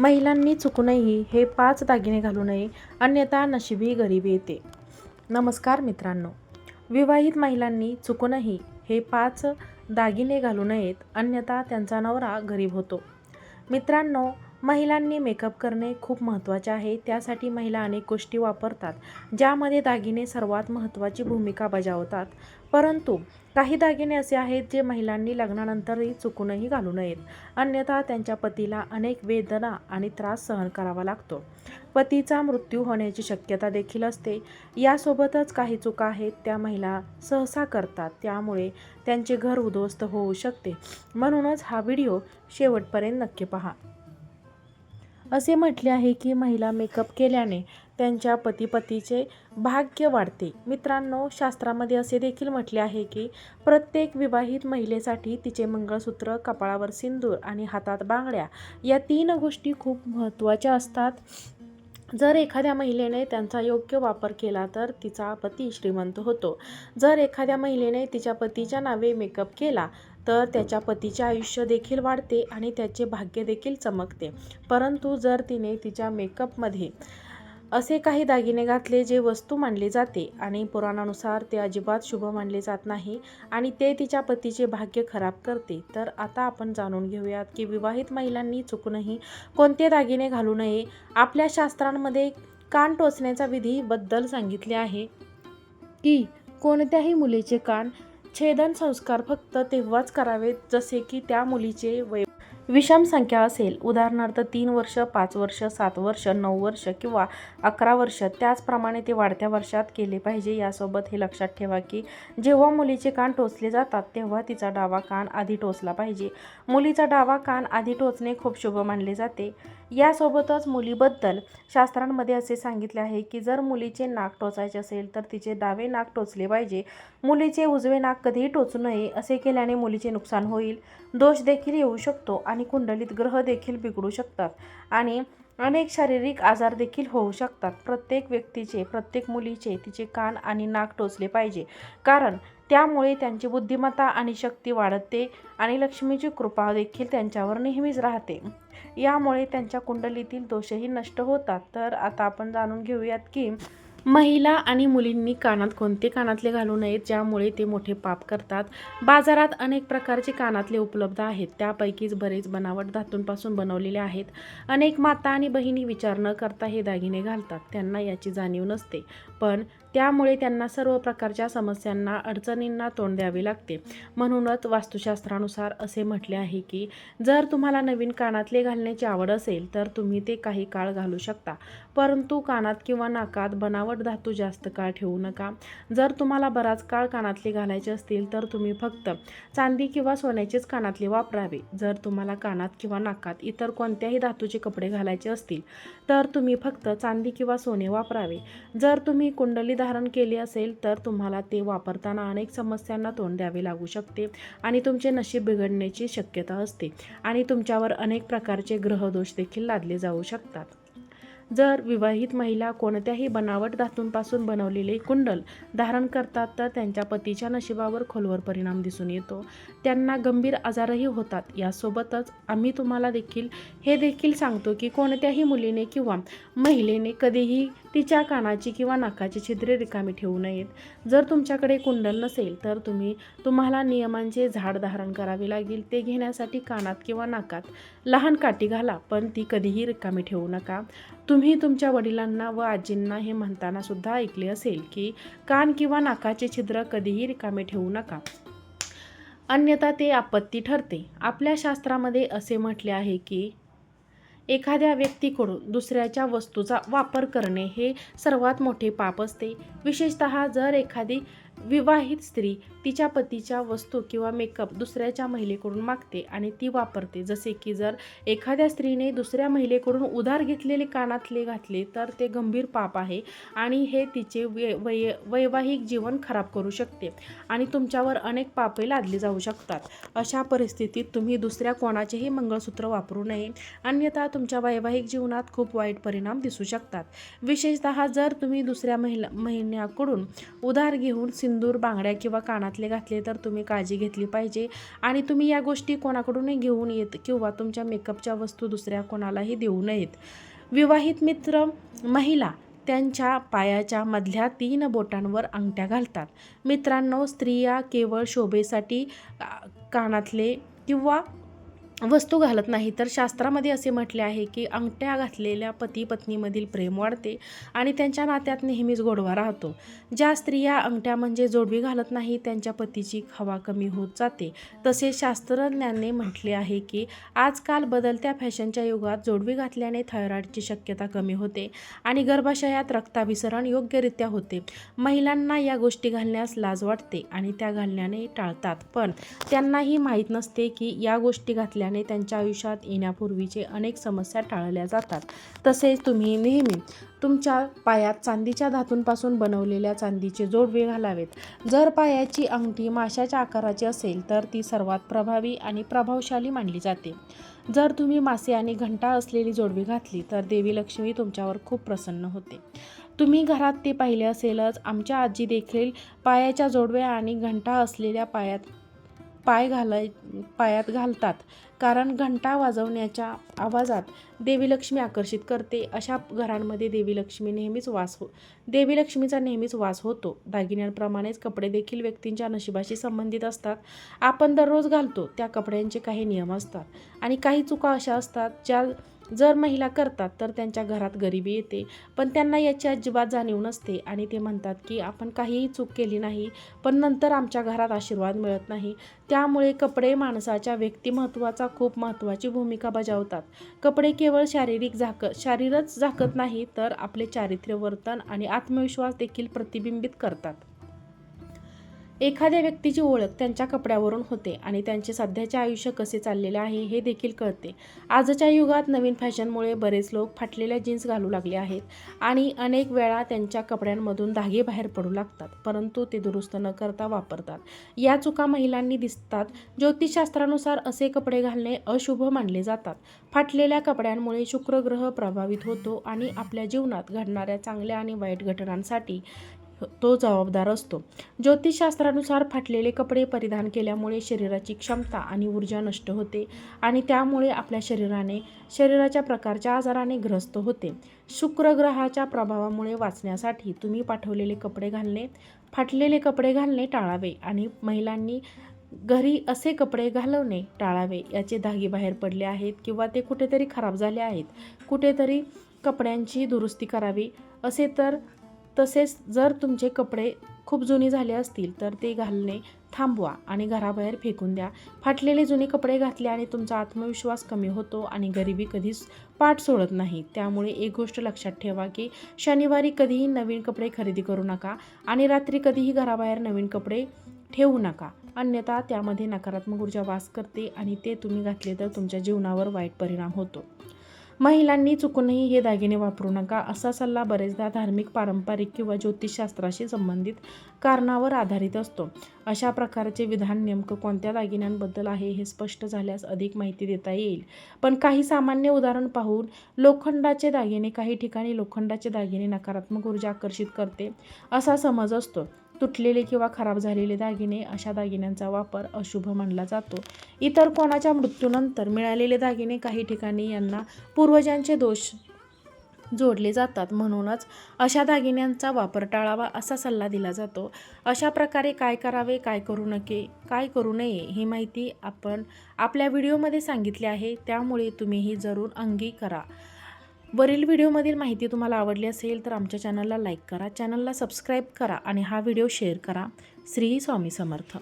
महिलांनी चुकूनही हे पाच दागिने घालू नये अन्यथा नशिबी गरिबी येते. नमस्कार मित्रांनो. विवाहित महिलांनी चुकूनही हे पाच दागिने घालू नयेत अन्यथा त्यांचा नवरा गरीब होतो. मित्रांनो महिलांनी मेकअप करणे खूप महत्त्वाचे आहे. त्यासाठी महिला अनेक गोष्टी वापरतात ज्यामध्ये दागिने सर्वात महत्त्वाची भूमिका बजावतात. परंतु काही दागिने असे आहेत जे महिलांनी लग्नानंतरही चुकूनही घालू नयेत. अन्यथा त्यांच्या पतीला अनेक वेदना आणि त्रास सहन करावा लागतो. पतीचा मृत्यू होण्याची शक्यता देखील असते. यासोबतच काही चुका आहेत त्या महिला सहसा करतात. त्यामुळे त्यांचे घर उद्ध्वस्त होऊ शकते. म्हणूनच हा व्हिडिओ शेवटपर्यंत नक्की पहा. असे म्हटले आहे की महिला मेकअप केल्याने त्यांच्या पतीपतीचे भाग्य वाढते. मित्रांनो शास्त्रामध्ये असे देखील म्हटले आहे की प्रत्येक विवाहित महिलेसाठी तिचे मंगळसूत्र कपाळावर सिंदूर आणि हातात बांगड्या या तीन गोष्टी खूप महत्त्वाच्या असतात. जर एखाद्या महिलेने त्यांचा योग्य वापर केला तर तिचा पती श्रीमंत होतो. जर एखाद्या महिलेने तिच्या पतीच्या नावे मेकअप केला तर त्याच्या पतीचे आयुष्य देखील वाढते आणि त्याचे भाग्य देखील चमकते. परंतु जर तिने तिच्या मेकअपमध्ये असे काही दागिने घातले जे वस्तू मानले जाते आणि पुराणानुसार ते अजिबात शुभ मानले जात नाही आणि ते तिच्या पतीचे भाग्य खराब करते. तर आता आपण जाणून घेऊयात की विवाहित महिलांनी चुकूनही कोणते दागिने घालू नये आपल्या शास्त्रांमध्ये कान टोचण्याचा विधीबद्दल सांगितले आहे की कोणत्याही मुलीचे कान छेदन संस्कार फक्त तेव्हाच करावेत जसे की त्या मुलीचे वय विषम संख्या असेल उदाहरणार्थ तीन वर्ष पाच वर्ष सात वर्ष नऊ वर्ष किंवा अकरा वर्ष त्याचप्रमाणे ते वाढत्या वर्षात केले पाहिजे. यासोबत हे लक्षात ठेवा की जेव्हा मुलीचे कान टोचले जातात तेव्हा तिचा डावा कान आधी टोचला पाहिजे. मुलीचा डावा कान आधी टोचणे खूप शुभ मानले जाते. यासोबतच मुलीबद्दल शास्त्रांमध्ये असे सांगितले आहे की जर मुलीचे नाक टोचायचे असेल तर तिचे डावे नाक टोचले पाहिजे. मुलीचे उजवे नाक कधीही टोचू नये असे केल्याने मुलीचे नुकसान होईल. दोष देखील येऊ शकतो. आणि कुंडलीत ग्रह देखील बिघडू शकतात आणि अनेक शारीरिक आजार देखील होऊ शकतात. प्रत्येक व्यक्तीचे प्रत्येक मुलीचे तिचे कान आणि नाक टोचले पाहिजे. कारण त्यामुळे त्यांची बुद्धिमत्ता आणि शक्ती वाढते आणि लक्ष्मीची कृपा देखील त्यांच्यावर नेहमीच राहते. यामुळे त्यांच्या कुंडलीतील दोषही नष्ट होतात. तर आता आपण जाणून घेऊयात की महिला आणि मुलींनी कानात कोणते कानातले घालू नयेत ज्यामुळे ते मोठे पाप करतात. बाजारात अनेक प्रकारचे कानातले उपलब्ध आहेत. त्यापैकीच बरेच बनावट धातूंपासून बनवलेले आहेत. अनेक माता आणि बहिणी विचार न करता हे दागिने घालतात. त्यांना याची जाणीव नसते. पण त्यामुळे त्यांना सर्व प्रकारच्या समस्यांना अडचणींना तोंड द्यावे लागते. म्हणूनच वास्तुशास्त्रानुसार असे म्हटले आहे की जर तुम्हाला नवीन कानातले घालण्याची आवड असेल तर तुम्ही ते काही काळ घालू शकता. परंतु कानात किंवा नाकात बनावट धातू जास्त काळ ठेवू नका. जर तुम्हाला बराच काळ कानातले घालायचे असतील तर तुम्ही फक्त चांदी किंवा सोन्याचेच कानातले वापरावे. जर तुम्हाला कानात किंवा नाकात इतर कोणत्याही धातूचे कपडे घालायचे असतील तर तुम्ही फक्त चांदी किंवा सोने वापरावे. जर तुम्ही कुंडली धारण केली असेल तर तुम्हाला ते वापरताना अनेक समस्यांना तोंड द्यावे लागू शकते आणि तुमचे नशीब बिघडण्याची शक्यता असते आणि तुमच्यावर अनेक प्रकारचे ग्रहदोष देखील लादले जाऊ शकतात. जर विवाहित महिला कोणत्याही बनावट धातूंपासून बनवलेले कुंडल धारण करतात तर त्यांच्या पतीच्या नशिबावर खोलवर परिणाम दिसून येतो. त्यांना गंभीर आजारही होतात. यासोबतच आम्ही तुम्हाला देखील हे देखील सांगतो की कोणत्याही मुलीने किंवा महिलेने कधीही तिच्या कानाची किंवा नाकाची छिद्रे रिकामी ठेवू नयेत. जर तुमच्याकडे कुंडल नसेल तर तुम्ही तुम्हाला नियमांचे झाड धारण करावे लागेल. ते घेण्यासाठी कानात किंवा नाकात लहान काठी घाला पण ती कधीही रिकामी ठेवू नका. तुम्ही तुमच्या वडिलांना व आजींना हे म्हणताना सुद्धा ऐकले असेल की कान किंवा नाकाचे छिद्र कधीही रिकामे ठेवू नका. अन्यथा ते आपत्ती ठरते. आपल्या शास्त्रामध्ये असे म्हटले आहे की एखाद्या व्यक्तीकडून दुसऱ्याच्या वस्तूचा वापर करणे हे सर्वात मोठे पाप असते. विशेषतः जर एखादी विवाहित स्त्री तिच्या पतीच्या वस्तू किंवा मेकअप दुसऱ्याच्या महिलेकडून मागते आणि ती वापरते. जसे की जर एखाद्या स्त्रीने दुसऱ्या महिलेकडून उधार घेतलेले कानातले घातले तर ते गंभीर पाप आहे आणि हे तिचे वै वै वैवाहिक जीवन खराब करू शकते आणि तुमच्यावर अनेक पापे लादली जाऊ शकतात. अशा परिस्थितीत तुम्ही दुसऱ्या कोणाचेही मंगळसूत्र वापरू नये. अन्यथा तुमच्या वैवाहिक जीवनात खूप वाईट परिणाम दिसू शकतात. विशेषतः जर तुम्ही दुसऱ्या महिला महिन्याकडून उधार घेऊन सिंदूर बांगड्या किंवा कानातले घातले तर तुम्ही काळजी घेतली पाहिजे. आणि तुम्ही या गोष्टी कोणाकडूनही घेऊन येत किंवा तुमच्या मेकअपच्या वस्तू दुसऱ्या कोणालाही देऊ नयेत. विवाहित मित्र महिला त्यांच्या पायाच्या मधल्या तीन बोटांवर अंगठ्या घालतात. मित्रांनो स्त्रिया केवळ शोभेसाठी कानातले किंवा वस्तू घालत नाही. तर शास्त्रामध्ये असे म्हटले आहे की अंगठ्या घातलेल्या पती पत्नीमधील प्रेम वाढते आणि त्यांच्या नात्यात नेहमीच गोडवा राहतो. ज्या स्त्रिया अंगठ्या म्हणजे जोडवी घालत नाही त्यांच्या पतीची हवा कमी होत जाते. तसेच शास्त्रज्ञांनी म्हटले आहे की आजकाल बदलत्या फॅशनच्या युगात जोडवी घातल्याने थायरॉईडची शक्यता कमी होते आणि गर्भाशयात रक्ताभिसरण योग्यरित्या होते. महिलांना या गोष्टी घालण्यास लाज वाटते आणि त्या घालण्याने टाळतात. पण त्यांनाही माहीत नसते की या गोष्टी घातल्या केल्याने त्यांच्या आयुष्यात येण्यापूर्वीचे अनेक समस्या टाळल्या जातात. तसेच तुम्ही नेहमी तुमच्या पायात चांदीच्या धातूंपासून बनवलेल्या चांदीचे जोडवे घालावेत. जर पायाची अंगठी माशाच्या आकाराची असेल तर ती सर्वात प्रभावी आणि प्रभावशाली मानली जाते. जर तुम्ही मासे आणि घंटा असलेली जोडवी घातली तर देवी लक्ष्मी तुमच्यावर खूप प्रसन्न होते. तुम्ही घरात ते पाहिले असेलच आमच्या आजी देखील पायाच्या जोडव्या आणि घंटा असलेल्या पायात पाय घालाय पायात घालतात. कारण घंटा वाजवण्याच्या आवाजात देवी लक्ष्मी आकर्षित करते. अशा घरांमध्ये देवी लक्ष्मी नेहमीच वास हो देवी लक्ष्मीचा नेहमीच वास होतो. दागिन्यांप्रमाणेच कपडे देखील व्यक्तींच्या नशिबाशी संबंधित असतात. आपण दररोज घालतो. त्या कपड्यांचे काही नियम असतात. आणि काही चुका अशा असतात ज्या जर महिला करतात तर त्यांच्या घरात गरिबी येते. पण त्यांना याची अजिबात जाणीव नसते आणि ते म्हणतात की आपण काहीही चूक केली नाही पण नंतर आमच्या घरात आशीर्वाद मिळत नाही. त्यामुळे कपडे माणसाच्या व्यक्तिमत्वाचा खूप महत्त्वाची भूमिका बजावतात. कपडे केवळ शारीरिक झाक शारीरच झाकत नाही तर आपले चारित्र्य वर्तन आणि आत्मविश्वास देखील प्रतिबिंबित करतात. एखाद्या व्यक्तीची ओळख त्यांच्या कपड्यावरून होते आणि त्यांचे सध्याचे आयुष्य कसे चाललेले आहे हे देखील कळते. आजच्या युगात नवीन फॅशनमुळे बरेच लोक फाटलेल्या जीन्स घालू लागले आहेत आणि अनेक वेळा त्यांच्या कपड्यांमधून धागे बाहेर पडू लागतात परंतु ते दुरुस्त न करता वापरतात. या चुका महिलांनी दिसतात. ज्योतिषशास्त्रानुसार असे कपडे घालणे अशुभ मानले जातात. फाटलेल्या कपड्यांमुळे शुक्रग्रह प्रभावित होतो आणि आपल्या जीवनात घडणाऱ्या चांगल्या आणि वाईट घटनांसाठी तो जबाबदार असतो. ज्योतिषशास्त्रानुसार फाटलेले कपडे परिधान केल्यामुळे शरीराची क्षमता आणि ऊर्जा नष्ट होते आणि त्यामुळे आपल्या शरीराने शरीराच्या प्रकारच्या आजाराने ग्रस्त होते. शुक्रग्रहाच्या प्रभावामुळे वाचण्यासाठी तुम्ही पाठवलेले कपडे घालणे फाटलेले कपडे घालणे टाळावे आणि महिलांनी घरी असे कपडे घालवणे टाळावे याचे धागे बाहेर पडले आहेत किंवा ते कुठेतरी खराब झाले आहेत. कुठेतरी कपड्यांची दुरुस्ती करावी असे तर तसेच जर तुमचे कपडे खूप जुनी झाले असतील तर ते घालणे थांबवा आणि घराबाहेर फेकून द्या. फाटलेले जुने कपडे घातले आणि तुमचा आत्मविश्वास कमी होतो आणि गरिबी कधीच पाठ सोडत नाही. त्यामुळे एक गोष्ट लक्षात ठेवा की शनिवारी कधीही नवीन कपडे खरेदी करू नका आणि रात्री कधीही घराबाहेर नवीन कपडे ठेवू नका. अन्यथा त्यामध्ये नकारात्मक ऊर्जा वास करते आणि ते तुम्ही घातले तर तुमच्या जीवनावर वाईट परिणाम होतो. महिलांनी चुकूनही हे दागिने वापरू नका असा सल्ला बरेचदा धार्मिक पारंपरिक किंवा ज्योतिषशास्त्राशी संबंधित कारणावर आधारित असतो. अशा प्रकारचे विधान नेमकं कोणत्या दागिन्यांबद्दल आहे हे स्पष्ट झाल्यास अधिक माहिती देता येईल. पण काही सामान्य उदाहरण पाहून लोखंडाचे दागिने काही ठिकाणी लोखंडाचे दागिने नकारात्मक ऊर्जा आकर्षित करते असा समज असतो. तुटलेले किंवा खराब झालेले दागिने अशा दागिन्यांचा वापर अशुभ मानला जातो. इतर कोणाच्या मृत्यूनंतर मिळालेले दागिने काही ठिकाणी यांना पूर्वजांचे दोष जोडले जातात. म्हणूनच अशा दागिन्यांचा वापर टाळावा असा सल्ला दिला जातो. अशा प्रकारे काय करावे काय करू नके काय करू नये ही माहिती आपण आपल्या व्हिडिओमध्ये सांगितली आहे. त्यामुळे तुम्ही ही जरूर अंगी करा. वरील व्हिडिओमधील माहिती तुम्हाला आवडली असेल तर आमच्या चॅनलला लाईक करा चॅनलला सबस्क्राईब करा आणि हा व्हिडिओ शेअर करा. श्री स्वामी समर्थ.